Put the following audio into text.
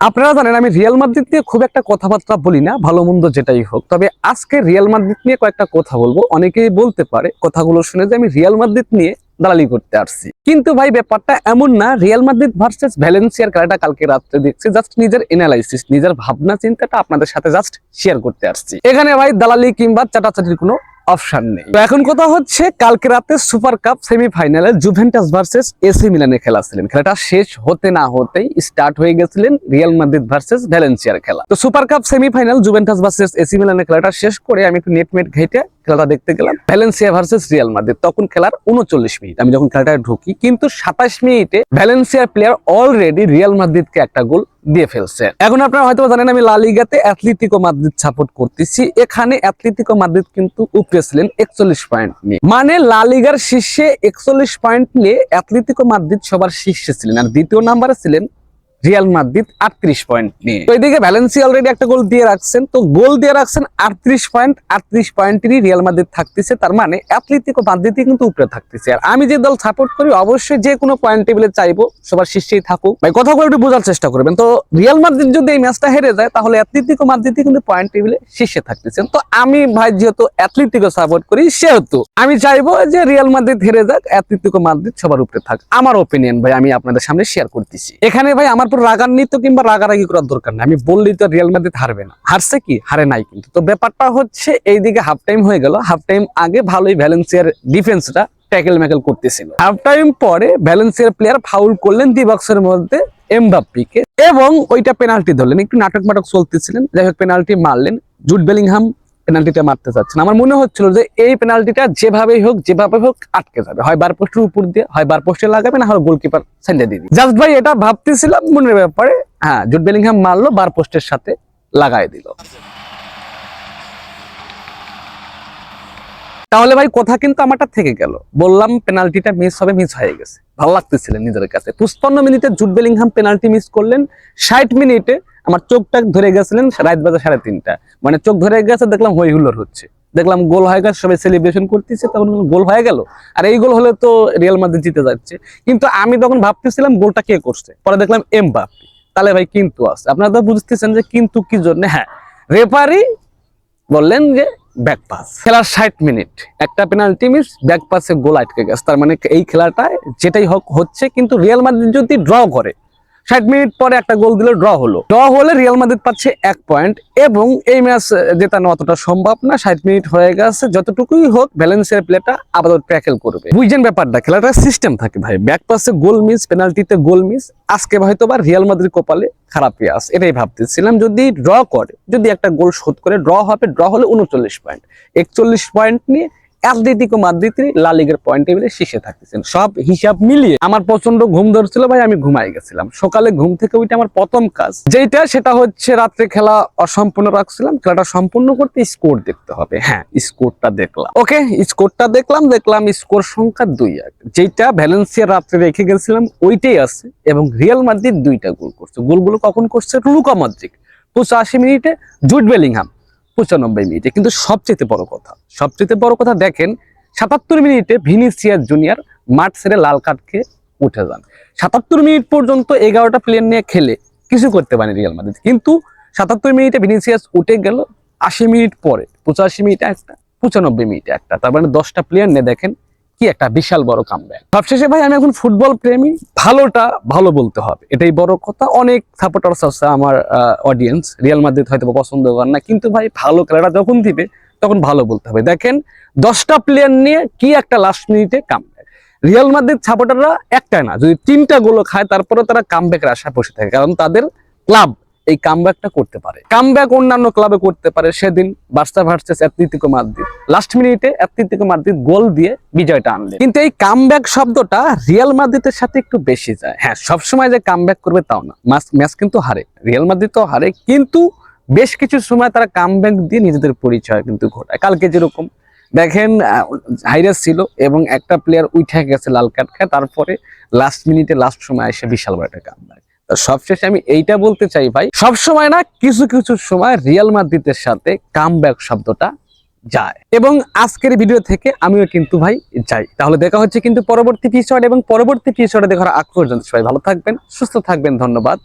আপনারা জানেন, আমি রিয়াল মাদ্রিদ নিয়ে খুব একটা কথাবার্তা বলি না, ভালো মন্দ যেটাই হোক। তবে আজকে রিয়াল মাদ্রিদ নিয়ে কয়েকটা কথা বলব। অনেকেই বলতে পারে, কথাগুলো শুনে যে আমি রিয়াল মাদ্রিদ নিয়ে দালালি করতে আসছি। কিন্তু ভাই, ব্যাপারটা এমন না রিয়াল মাদ্রিদ ভার্সেস ভ্যালেন্সিয়ার খেলাটা কালকে রাত্রে দেখছি। জাস্ট নিজের এনালাইসিস নিজের ভাবনা চিন্তাটা আপনাদের সাথে জাস্ট শেয়ার করতে আসছি। এখানে ভাই, দালালি কিংবা চাটাচাটির কোনো অপশন নেই। তো এখন কথা হচ্ছে, কালকে রাতে সুপার কাপ সেমিফাইনালে জুভেন্টাস ভার্সেস এসি মিলানে খেলা ছিলেন খেলাটা শেষ হতে না হতেই স্টার্ট হয়ে গেছিলেন রিয়াল মাদ্রিদ ভার্সেস ভ্যালেন্সিয়ার খেলা। তো super cup semifinal Juventus versus AC মিলানের খেলাটা শেষ করে আমি একটু নেট মেট ঘেটে খেলাটা দেখতে গেলাম। Valencia versus Real Madrid. তখন খেলার উনচল্লিশ মিনিট। আমি যখন খেলাটা ঢুকি, কিন্তু সাতাশ মিনিটে ভ্যালেন্সিয়ার প্লেয়ার অলরেডি রিয়াল মাদ্রিদকে একটা গোল দিয়ে ফেলছে এখন আপনারা হয়তো জানেন, আমি লালিগাতে অ্যাথলেটিকো মাদ্রিদ সাপোর্ট করতেছি। এখানে অ্যাথলেটিকো মাদ্রিদ কিন্তু উপরে ছিলেন একচল্লিশ পয়েন্ট নিয়ে। মানে লালিগার শীর্ষে একচল্লিশ পয়েন্ট নিয়ে অ্যাথলেটিকো মাদ্রিদ সবার শীর্ষে ছিলেন। আর দ্বিতীয় নাম্বারে ছিলেন রিয়াল মাদ্রিদ আটত্রিশ পয়েন্ট নিয়ে। তো এদিকে ভ্যালেন্সি অলরেডি একটা গোল দিয়ে রাখছেন। তো গোল দিয়ে রাখছেন আটত্রিশ পয়েন্ট, আটত্রিশ পয়েন্টেরই রিয়াল মাদ্রিদ থাকতেছে। তার মানে অ্যাথলেটিকো মাদ্রিদই কিন্তু উপরে থাকতেছে। আর আমি যে দল সাপোর্ট করি, অবশ্যই যে কোনো পয়েন্ট টেবিলে চাইব, সবার শীর্ষেই থাকুক। ভাই, কথাগুলো একটু বোঝার চেষ্টা করবেন। তো রিয়াল মাদ্রিদ যদি এই ম্যাচটা হেরে যায়, তাহলে অ্যাথলেটিকো মাদ্রিদই কিন্তু পয়েন্ট টেবিলে শীর্ষে থাকতেছেন তো আমি ভাই যেহেতু অ্যাথলেটিকো সাপোর্ট করি, সেহেতু আমি চাইব যে রিয়াল মাদ্রিদ হেরে যাক অ্যাথলেটিকো মাদ্রিদ সবার উপরে থাক। আমার ওপিনিয়ন ভাই, আমি আপনাদের সামনে শেয়ার করতেছি। এখানে ভাই, আমার পুরো রাগান্বিত কিংবা রাগারাগি করার দরকার নেই। আমি বললি তো রিয়াল মাদ্রিদ হারবে না। হারছে কি? হারে নাই কিন্তু। তো ব্যাপারটা হচ্ছে এইদিকে হাফ টাইম হয়ে গেল। হাফ টাইম আগে ভালোই ভ্যালেন্সিয়ার ডিফেন্সটা ট্যাকেল ম্যাকেল করতেছিল। হাফ টাইম পরে ভ্যালেন্সিয়ার প্লেয়ার ফাউল করলেন দি বক্সের মধ্যে এমবাপ্পিকে এবং ওইটা পেনাল্টি ধরলেন। একটু নাটক মাটক চলতেছিলেন। যাই হোক পেনাল্টি মারলেন। জুট বেলিংহাম পেনাল্টিটা মারতে চাচ্ছেন। আমার মনে হচ্ছিল যে এই পেনাল্টিটা যেভাবেই হোক, যেভাবে হোক আটকে যাবে। হয় বার পোস্টের উপর দিয়ে, হয় বার পোস্টে লাগাবে, না হয় গোলকিপার সাইডে দিবে। জাস্ট ভাই, এটা ভাবতেছিলাম, মনের ব্যাপারে। হ্যাঁ জুট বেলিংহাম মারলো, বার পোস্টের সাথে লাগাই দিল। তাহলে ভাই, কথা কিন্তু আমারটা থেকে গেল। বললাম পেনাল্টিটা মিস হবে মিস হয়ে গেছে। ভালো লাগতেছিলেন নিজের কাছে। পুষ্পান্ন মিনিটে জুট বেলিংহাম পেনাল্টি মিস করলেন। ষাট মিনিটে আমার চোখটা ধরে গেছিলেন রাত বাজে সাড়ে তিনটা। মানে চোখ ধরে গেছে, দেখলাম হই হুল্লোর হচ্ছে। দেখলাম গোল হয়ে গেছে, সবাই সেলিব্রেশন করতেছে, তখন গোল হয়ে গেল? আর এই গোল হলে তো রিয়াল মাদ্রিদ জিতে যাচ্ছে। কিন্তু আমি তখন ভাবতেছিলাম, গোলটা কে করছে? পরে দেখলাম এমবাপ্পি তাহলে ভাই কিন্তু আছে। আপনারা তো বুঝতেছেন যে কিন্তু কি জন্য? হ্যাঁ রেফারি বললেন যে ব্যাক পাস খেলার ষাট মিনিট। একটা পেনাল্টি মিস ব্যাক পাসে গোল আটকে গেছে। তার মানে এই খেলাটায় যেটাই হোক হচ্ছে, কিন্তু রিয়াল মাদ্রিদ যদি ড্র করে ষাট মিনিট পরে একটা গোল দিলে, ড্র হলো। ড্র হলে রিয়াল মাদ্রিদ পাচ্ছে এক পয়েন্ট এবং এই ম্যাচ জেতানো অতটা সম্ভব না। ষাট মিনিট হয়ে গেছে, যতটুকুই হোক ভ্যালেন্সিয়ার প্লেটা আপাতত ট্যাকেল করবে। বুঝছেন ব্যাপারটা খেলাটা সিস্টেম থাকে ভাই। ব্যাক পাসে গোল মিস, পেনাল্টিতে গোল মিস, আজকে হয়তো বা রিয়াল মাদ্রিদ কপালে খারাপই আছে এটাই ভাবতেছিলাম। যদি ড্র করে, যদি একটা গোল শোধ করে, ড্র হবে, ড্র হলে উনচল্লিশ পয়েন্ট। একচল্লিশ পয়েন্ট নিয়ে অ্যাথলেটিকো মাদ্রিদই লা লিগের পয়েন্ট টেবিলে শীর্ষে থাকতেছেন। সব হিসাব মিলিয়ে আমার প্রচণ্ড ঘুম ধরছিল ভাই, আমি ঘুমাই গেছিলাম। সকালে ঘুম থেকে ওইটা আমার প্রথম কাজ যেটা সেটা হচ্ছে রাত্রে খেলা অসম্পূর্ণ রাখছিলাম। খেলাটা সম্পূর্ণ করতে স্কোর দেখতে হবে। হ্যাঁ স্কোরটা দেখলাম। ওকে স্কোরটা দেখলাম দেখলাম স্কোর সংখ্যা দুই এক। যেটা ভ্যালেন্সিয়া রাত্রে রেখে গেছিলাম, ওইটাই আছে এবং রিয়াল মাদ্রিদ দুইটা গোল করছে। গোলগুলো কখন করছে? লুকা মদ্রিক পঁচাশি মিনিটে জুট বেলিংহাম। পঁচানব্বই মিনিটে। কিন্তু সবচেয়ে বড় কথা সবচেয়ে বড় কথা দেখেন, সাতাত্তর মিনিটে ভিনিসিয়াস জুনিয়র মাঠ ছেড়ে লাল কার্ডকে উঠে যান। সাতাত্তর মিনিট পর্যন্ত এগারোটা প্লেয়ার নিয়ে খেলে কিছু করতে পারেনি রিয়াল মাদ্রিদ। কিন্তু সাতাত্তর মিনিটে ভিনিসিয়াস উঠে গেল আশি মিনিট পরে, পঁচাশি মিনিটে একটা, পঁচানব্বই মিনিটে একটা। তার মানে দশটা প্লেয়ার নিয়ে দেখেন কি একটা বিশাল বড় কামব্যাক সবশেষে ভাই, আমি এখন ফুটবল প্রেমী। ভালোটা ভালো বলতে হবে। এটাই বড় কথা। অনেক সাপোর্টার্স আছে আমার অডিয়েন্স রিয়াল মাদ্রিদ হয়তো পছন্দ করেন না, কিন্তু ভাই, ভালো খেলাটা যখন দিবে, তখন ভালো বলতে হবে। দেখেন, দশটা প্লেয়ার নিয়ে কি একটা লাস্ট মিনিটে কামব্যাক রিয়াল মাদ্রিদ সাপোর্টাররা একটাই না। যদি তিনটা গোল খায় তারপরে তারা কামব্যাকের আশায় বসে থাকে। কারণ তাদের ক্লাব এই কামব্যাকটা করতে পারে। কামব্যাক অন্যান্য ক্লাবে করতে পারে সেদিন Barca versus Atletico Madrid last মিনিটে অ্যাথলেটিকো মাদ্রিদ গোল দিয়ে বিজয়টা আনলে। কিন্তু এই কামব্যাক শব্দটা রিয়াল মাদ্রিদের সাথে একটু বেশি যায়। হ্যাঁ সবসময় যে কামব্যাক করবে তাও না। ম্যাচ কিন্তু হারে। রিয়াল মাদ্রিদ তো হারে, কিন্তু বেশ কিছু সময় তারা কামব্যাক দিয়ে নিজেদের পরিচয় কিন্তু ঘটায়। কালকে যেরকম দেখেন হাইরাস ছিল এবং একটা প্লেয়ার উঠে গেছে লাল কার্ড খায়, তারপরে লাস্ট মিনিটে লাস্ট সময় এসে বিশাল বড় একটা কামব্যাক সবশেষে আমি এইটা বলতে চাই ভাই সব সময় না কিছু কিছু সময় রিয়াল মাদ্রিদের সাথে কামব্যাক শব্দটা যায়। এবং আজকের ভিডিও থেকে আমিও কিন্তু ভাই যাই। তাহলে দেখা হচ্ছে কিন্তু পরবর্তী পিছড় এবং পরবর্তী পিছড়ে দেখার আগ পর্যন্ত। সবাই ভালো থাকবেন, সুস্থ থাকবেন, ধন্যবাদ।